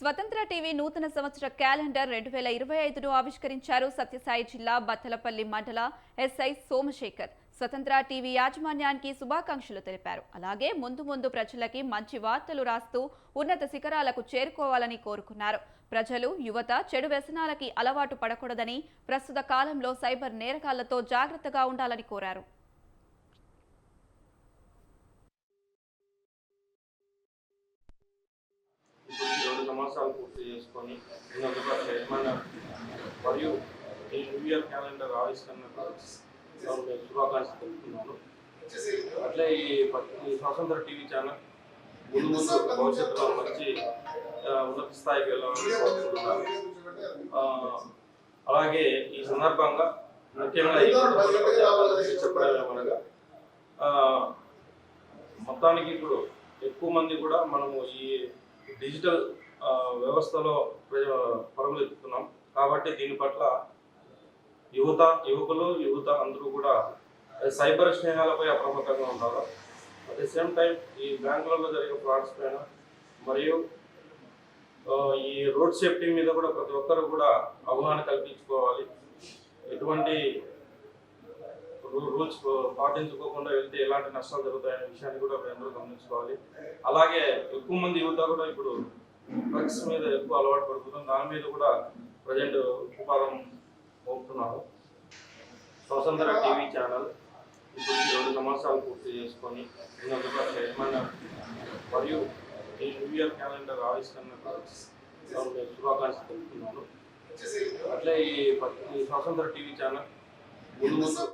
స్వతంత్ర టీవీ నూతన సంవత్సర క్యాలెండర్ రెండు వేల ఇరవై ఐదును ఆవిష్కరించారు సత్యసాయి జిల్లా బత్తలపల్లి మండల ఎస్ఐ సోమశేఖర్. స్వతంత్ర టీవీ యాజమాన్యానికి శుభాకాంక్షలు తెలిపారు. అలాగే ముందు ముందు ప్రజలకి మంచి వార్తలు రాస్తూ ఉన్నత శిఖరాలకు చేరుకోవాలని కోరుకున్నారు. ప్రజలు యువత చెడు వ్యసనాలకి అలవాటు పడకూడదని ప్రస్తుత కాలంలో సైబర్ నేరగాళ్ళతో జాగ్రత్తగా ఉండాలని కోరారు ఇప్పుడు ఈ రెండు సంవత్సరాలు పూర్తి చేసుకొని నేను ఒక చైర్మన్ మరియు ఈ న్యూ ఇయర్ క్యాలెండర్ ఆవిష్కరణకు శుభాకాంక్షలు తెలుపుతున్నాను. అట్లే ఈ స్వతంత్ర టీవీ ఛానల్ ముందు ముందు భవిష్యత్తులో మంచి ఉన్నత స్థాయికి వెళ్ళాలని కోరుకుంటున్నాను. అలాగే ఈ సందర్భంగా ముఖ్యంగా చెప్పడం ఏమనగా మొత్తానికి ఇప్పుడు ఎక్కువ మంది కూడా మనము ఈ డిజిటల్ వ్యవస్థలో ప్రజ- పరుగులు ఎత్తుతున్నాం కాబట్టి దీని పట్ల యువత యువకులు యువత అందరూ కూడా సైబర్ స్నేహాలపై అప్రమత్తంగా ఉండాలి. అట్ ది సేమ్ టైం ఈ బ్యాంకులలో జరిగే ఫ్రాడ్స్ పైన మరియు ఈ రోడ్ సేఫ్టీ మీద కూడా ప్రతి ఒక్కరు కూడా అవగాహన కల్పించుకోవాలి. ఎటువంటి రూల్స్ పాటించుకోకుండా వెళ్తే ఎలాంటి నష్టాలు జరుగుతాయనే విషయాన్ని కూడా అందరూ గమనించుకోవాలి. అలాగే ఎక్కువ మంది యువత కూడా ఇప్పుడు డ్రగ్స్ మీద ఎక్కువ అలవాటు పడుతున్నాం దాని మీద కూడా ప్రజెంట్ ఉపాధం మోపుతున్నారు. స్వతంత్ర టీవీ ఛానల్ ఇప్పుడు రెండు సంవత్సరాలు పూర్తి చేసుకొని నేను చైర్మన్ మరియు ఈ న్యూ ఇయర్ క్యాలెండర్ ఆవిష్కరణకు నేను శుభాకాంక్షలు తెలుపుతున్నాను. అట్లే ఈ ఈ స్వతంత్ర టీవీ ఛానల్ ముందు ముందు